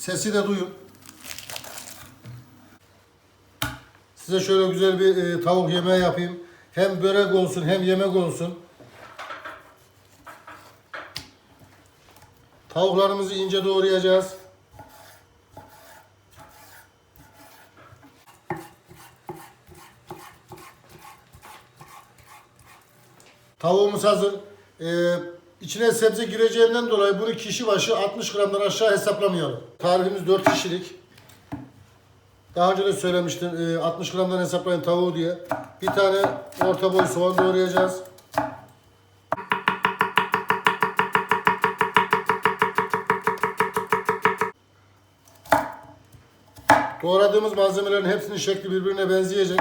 Sesi de duyun. Size şöyle güzel bir e, tavuk yemeği yapayım. Hem börek olsun hem yemek olsun. Tavuklarımızı ince doğrayacağız. Tavuğumuz hazır. Ee, içine sebze gireceğinden dolayı bunu kişi başı 60 gramdan aşağı hesaplamayalım. Tarifimiz 4 kişilik. Daha önce de söylemiştim e, 60 gramdan hesaplayın tavuğu diye. Bir tane orta boy soğan doğrayacağız. Doğradığımız malzemelerin hepsinin şekli birbirine benzeyecek.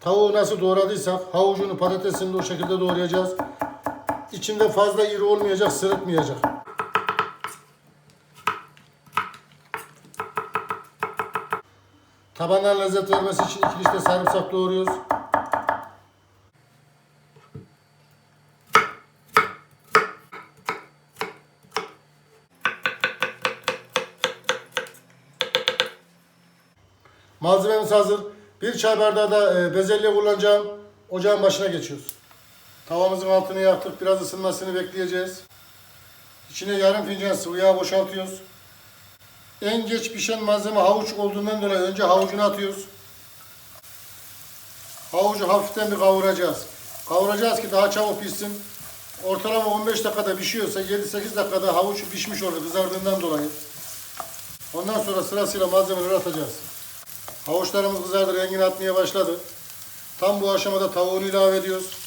Tavuğu nasıl doğradıysak havucunu patatesini de o şekilde doğrayacağız. İçinde fazla iri olmayacak, sırıtmayacak. Tabana lezzet vermesi için iki diş de sarımsak doğruyoruz. Malzememiz hazır. Bir çay bardağı da e, bezelye kullanacağım. Ocağın başına geçiyoruz. Tavamızın altını yaktık. Biraz ısınmasını bekleyeceğiz. İçine yarım fincan sıvı yağ boşaltıyoruz. En geç pişen malzeme havuç olduğundan dolayı önce havucunu atıyoruz. Havucu hafiften bir kavuracağız. Kavuracağız ki daha çabuk pişsin. Ortalama 15 dakikada pişiyorsa 7-8 dakikada havuç pişmiş olur kızardığından dolayı. Ondan sonra sırasıyla malzemeleri atacağız. Havuçlarımız kızardı, rengini atmaya başladı. Tam bu aşamada tavuğunu ilave ediyoruz.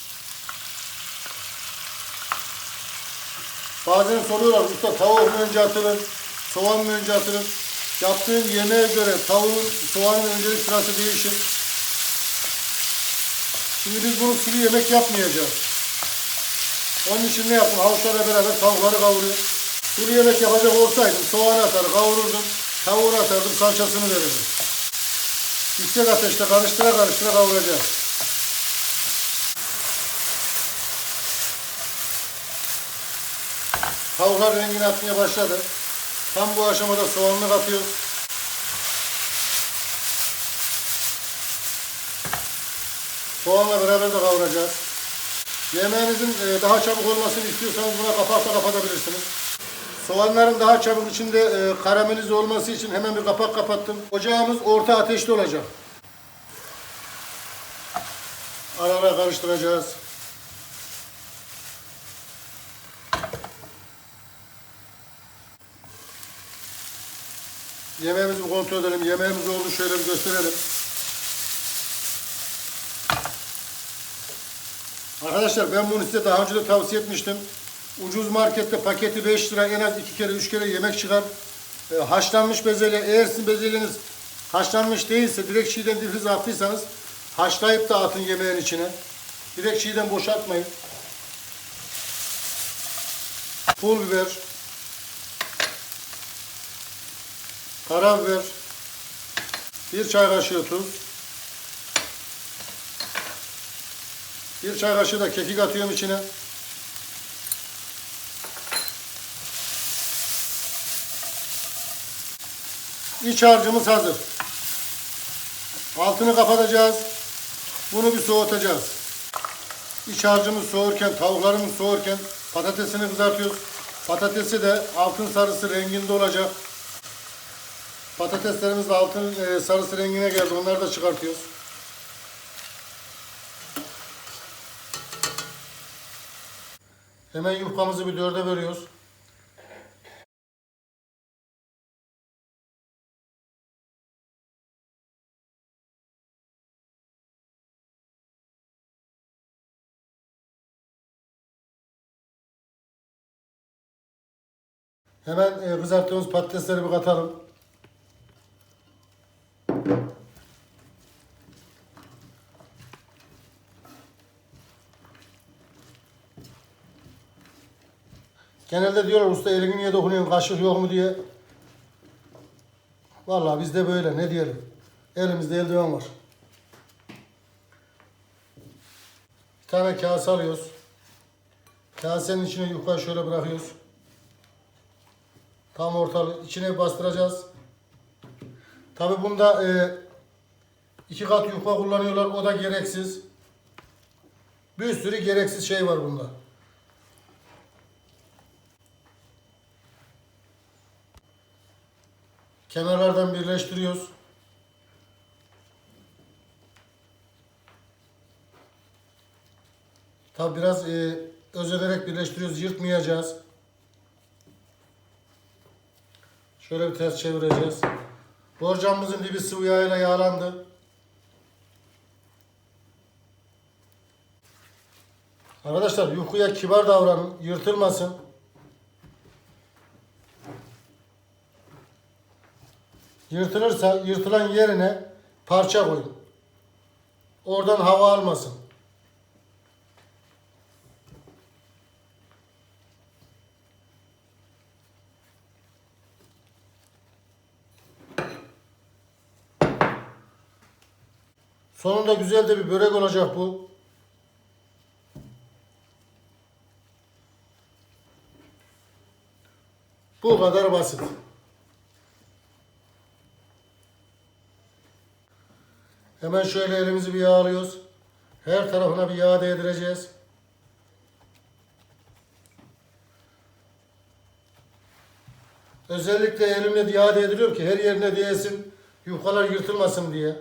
Bazen soruyorlar usta tavuk mu önce atılır, soğan mı önce atılır? Yaptığın yemeğe göre tavuğun, soğanın öncelik sırası değişir. Şimdi biz bunu sulu yemek yapmayacağız. Onun için ne yaptım? Havuçlarla beraber tavukları kavuruyorum. Sulu yemek yapacak olsaydım soğanı atar, kavururdum, tavuğunu atardım, salçasını verirdim. Yüksek ateşte karıştıra karıştıra kavuracağız. Tavuklar rengini atmaya başladı. Tam bu aşamada soğanını katıyoruz. Soğanla beraber de kavuracağız. Yemeğinizin e, daha çabuk olmasını istiyorsanız buna kapakla kapatabilirsiniz. Soğanların daha çabuk içinde e, karamelize olması için hemen bir kapak kapattım. Ocağımız orta ateşte olacak. Ara ara karıştıracağız. Yemeğimizi kontrol edelim. Yemeğimiz oldu. Şöyle bir gösterelim. Arkadaşlar ben bunu size daha önce de tavsiye etmiştim. Ucuz markette paketi 5 lira en az 2 kere 3 kere yemek çıkar. E, haşlanmış bezelye eğer sizin bezelyeniz haşlanmış değilse direkt çiğden difriz attıysanız haşlayıp da atın yemeğin içine. Direkt çiğden boşaltmayın. Pul biber. Karabiber. Bir çay kaşığı tuz. Bir çay kaşığı da kekik atıyorum içine. İç harcımız hazır. Altını kapatacağız. Bunu bir soğutacağız. İç harcımız soğurken, tavuklarımız soğurken patatesini kızartıyoruz. Patatesi de altın sarısı renginde olacak. Patateslerimiz de altın e, sarısı rengine geldi. Onları da çıkartıyoruz. Hemen yufkamızı bir dörde bölüyoruz. Hemen e, kızarttığımız patatesleri bir katalım. Genelde diyorlar usta elini niye dokunuyorsun kaşık yok mu diye. Vallahi bizde böyle ne diyelim. Elimizde eldiven var. Bir tane kase alıyoruz. Kasenin içine yufka şöyle bırakıyoruz. Tam ortalı içine bastıracağız. Tabi bunda e, iki kat yufka kullanıyorlar. O da gereksiz. Bir sürü gereksiz şey var bunda. Kenarlardan birleştiriyoruz. Tabi biraz e, özenerek birleştiriyoruz. Yırtmayacağız. Şöyle bir ters çevireceğiz. Borcamımızın dibi sıvı yağıyla yağlandı. Arkadaşlar yufkaya kibar davranın. Yırtılmasın. Yırtılırsa yırtılan yerine parça koyun. Oradan hava almasın. Sonunda güzel de bir börek olacak bu. Bu kadar basit. Hemen şöyle elimizi bir yağlıyoruz. Her tarafına bir yağ değdireceğiz. Özellikle elimle yağ değdiriyorum ki her yerine değsin, yufkalar yırtılmasın diye.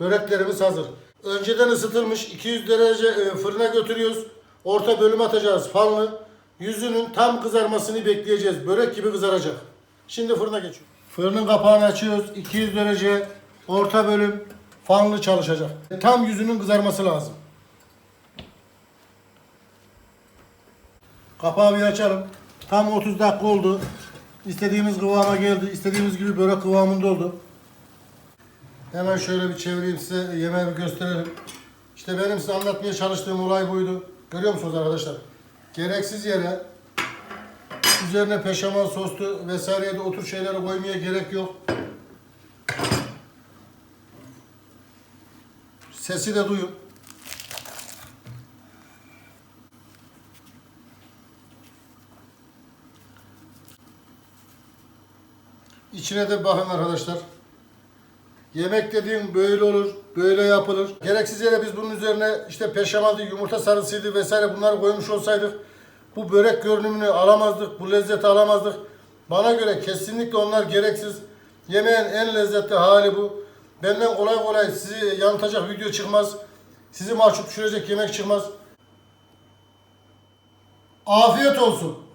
Böreklerimiz hazır. Önceden ısıtılmış 200 derece e, fırına götürüyoruz. Orta bölüm atacağız fanlı. Yüzünün tam kızarmasını bekleyeceğiz. Börek gibi kızaracak. Şimdi fırına geçiyor. Fırının kapağını açıyoruz. 200 derece orta bölüm fanlı çalışacak. Tam yüzünün kızarması lazım. Kapağı bir açalım. Tam 30 dakika oldu. İstediğimiz kıvama geldi. İstediğimiz gibi börek kıvamında oldu. Hemen şöyle bir çevireyim size yemeği bir gösterelim. İşte benim size anlatmaya çalıştığım olay buydu. Görüyor musunuz arkadaşlar? Gereksiz yere üzerine peşamal soslu vesaireye de otur şeyleri koymaya gerek yok. Sesi de duyun. İçine de bakın arkadaşlar. Yemek dediğim böyle olur, böyle yapılır. Gereksiz yere biz bunun üzerine işte peşamaldı, yumurta sarısıydı vesaire bunları koymuş olsaydık bu börek görünümünü alamazdık, bu lezzeti alamazdık. Bana göre kesinlikle onlar gereksiz. Yemeğin en lezzetli hali bu. Benden kolay kolay sizi yanıltacak video çıkmaz. Sizi mahcup düşürecek yemek çıkmaz. Afiyet olsun.